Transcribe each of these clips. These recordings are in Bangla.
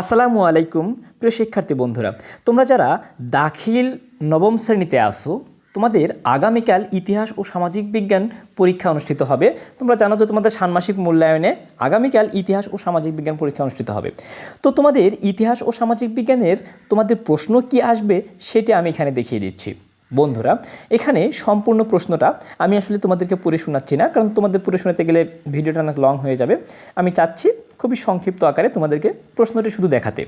আসসালামু আলাইকুম, প্রিয় শিক্ষার্থী বন্ধুরা। তোমরা যারা দাখিল নবম শ্রেণীতে আসো তোমাদের আগামীকাল ইতিহাস ও সামাজিক বিজ্ঞান পরীক্ষা অনুষ্ঠিত হবে। তোমরা জানো যে তোমাদের ষান্মাসিক মূল্যায়নে আগামীকাল ইতিহাস ও সামাজিক বিজ্ঞান পরীক্ষা অনুষ্ঠিত হবে। তো তোমাদের ইতিহাস ও সামাজিক বিজ্ঞানের তোমাদের প্রশ্ন কি আসবে, সেটি আমি এখানে দেখিয়ে দিচ্ছি। বন্ধুরা, এখানে সম্পূর্ণ প্রশ্নটা আমি আসলে তোমাদেরকে পড়ে শোনাচ্ছি না, কারণ তোমাদের পড়ে শোনাতে গেলে ভিডিওটা অনেক লং হয়ে যাবে। আমি চাচ্ছি খুবই সংক্ষিপ্ত আকারে তোমাদেরকে প্রশ্নটি শুধু দেখাতে।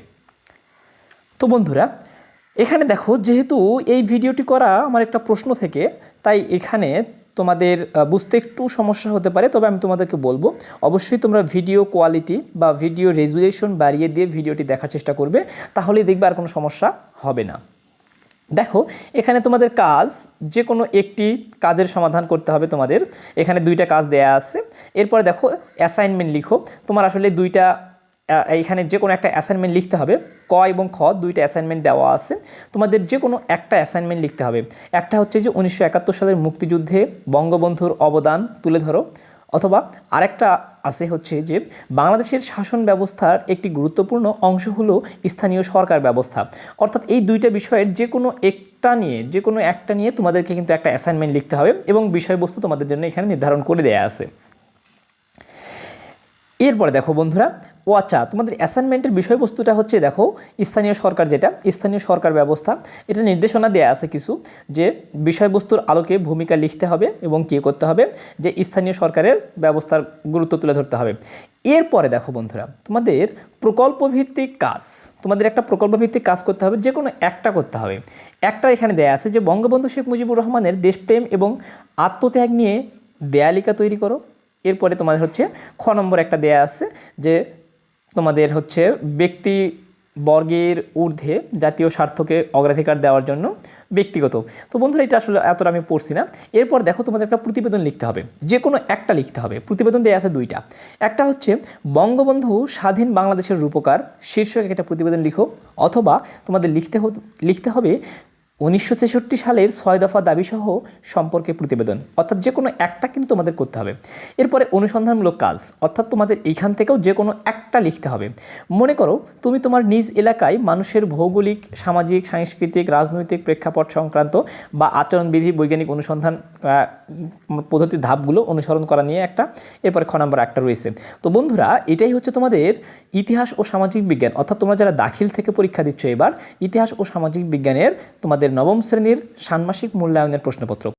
তো বন্ধুরা, এখানে দেখো, যেহেতু এই ভিডিওটি করা আমার একটা প্রশ্ন থেকে, তাই এখানে তোমাদের বুঝতে একটু সমস্যা হতে পারে, তবে আমি তোমাদেরকে বলব, অবশ্যই তোমরা ভিডিও কোয়ালিটি বা ভিডিও রেজুলেশন বাড়িয়ে দিয়ে ভিডিওটি দেখার চেষ্টা করবে, তাহলেই দেখবে আর কোনো সমস্যা হবে না। দেখো এখানে তোমাদের কাজ যে কোনো একটি কাজের সমাধান করতে হবে তোমাদের। এখানে দুইটা কাজ দেয়া আছে। এরপরে দেখো অ্যাসাইনমেন্ট লিখো। তোমার আসলে দুইটা আহ, এইখানে যে কোনো একটা অ্যাসাইনমেন্ট লিখতে হবে। ক এবং খ দুইটা অ্যাসাইনমেন্ট দেওয়া আছে। তোমাদের যে কোনো একটা অ্যাসাইনমেন্ট লিখতে হবে। একটা হচ্ছে যে উনিশশো একাত্তর সালের মুক্তিযুদ্ধে বঙ্গবন্ধুর অবদান তুলে ধরো। অথবা আরেকটা আছে হচ্ছে যে বাংলাদেশের শাসন ব্যবস্থার একটি গুরুত্বপূর্ণ অংশ হলো স্থানীয় সরকার ব্যবস্থা। অর্থাৎ এই দুইটা বিষয়ের যে কোনো একটা নিয়ে যে কোনো একটা নিয়ে তোমাদেরকে কিন্তু একটা অ্যাসাইনমেন্ট লিখতে হবে এবং বিষয়বস্তু তোমাদের জন্য এখানে নির্ধারণ করে দেওয়া আছে। এরপরে দেখো বন্ধুরা, ও আচ্ছা তোমাদের অ্যাসাইনমেন্টের বিষয়বস্তুটা হচ্ছে দেখো, স্থানীয় সরকার যেটা, স্থানীয় সরকার ব্যবস্থা। এটা নির্দেশনা দেওয়া আছে কিছু যে বিষয়বস্তুর আলোকে ভূমিকা লিখতে হবে এবং কী করতে হবে, যে স্থানীয় সরকারের ব্যবস্থার গুরুত্ব তুলে ধরতে হবে। এরপরে দেখো বন্ধুরা, তোমাদের প্রকল্পভিত্তিক কাজ। তোমাদের একটা প্রকল্পভিত্তিক কাজ করতে হবে যে কোনো একটা করতে হবে। একটা এখানে দেয়া আছে যে, বঙ্গবন্ধু শেখ মুজিবুর রহমানের দেশপ্রেম এবং আত্মত্যাগ নিয়ে দেয়ালিকা তৈরি করো। এরপরে তোমাদের হচ্ছে খ নম্বর একটা দেয়া আছে যে তোমাদের হচ্ছে ব্যক্তি বর্গের ঊর্ধ্বে জাতীয় স্বার্থকে অগ্রাধিকার দেওয়ার জন্য ব্যক্তিগত। তো বন্ধুরা, এটা আসলে এতটা আমি পড়ছি না। এরপর দেখো তোমাদের একটা প্রতিবেদন লিখতে হবে। যে কোনো একটা লিখতে হবে। প্রতিবেদন দেওয়া আছে দুইটা। একটা হচ্ছে, বঙ্গবন্ধু স্বাধীন বাংলাদেশের রূপকার। শীর্ষক একটা প্রতিবেদন লিখো। অথবা তোমাদের লিখতে লিখতে হবে উনিশশো ছেষট্টি সালের ছয় দফা দাবিসহ সম্পর্কে প্রতিবেদন। অর্থাৎ যে কোনো একটা কিন্তু তোমাদের করতে হবে। এরপরে অনুসন্ধানমূলক কাজ, অর্থাৎ তোমাদের এইখান থেকেও যে কোনো একটা লিখতে হবে। মনে করো, তুমি তোমার নিজ এলাকায় মানুষের ভৌগোলিক, সামাজিক, সাংস্কৃতিক, রাজনৈতিক প্রেক্ষাপট সংক্রান্ত বা আচরণবিধি, বৈজ্ঞানিক অনুসন্ধান পদ্ধতির ধাপগুলো অনুসরণ করা নিয়ে একটা, এরপরে খ নম্বর একটা রয়েছে। তো বন্ধুরা, এটাই হচ্ছে তোমাদের ইতিহাস ও সামাজিক বিজ্ঞান। অর্থাৎ তোমরা যারা দাখিল থেকে পরীক্ষা দিচ্ছ এবার, ইতিহাস ও সামাজিক বিজ্ঞানের তোমাদের নবম শ্রেণির ষান্মাসিক মূল্যায়নের প্রশ্নপত্র।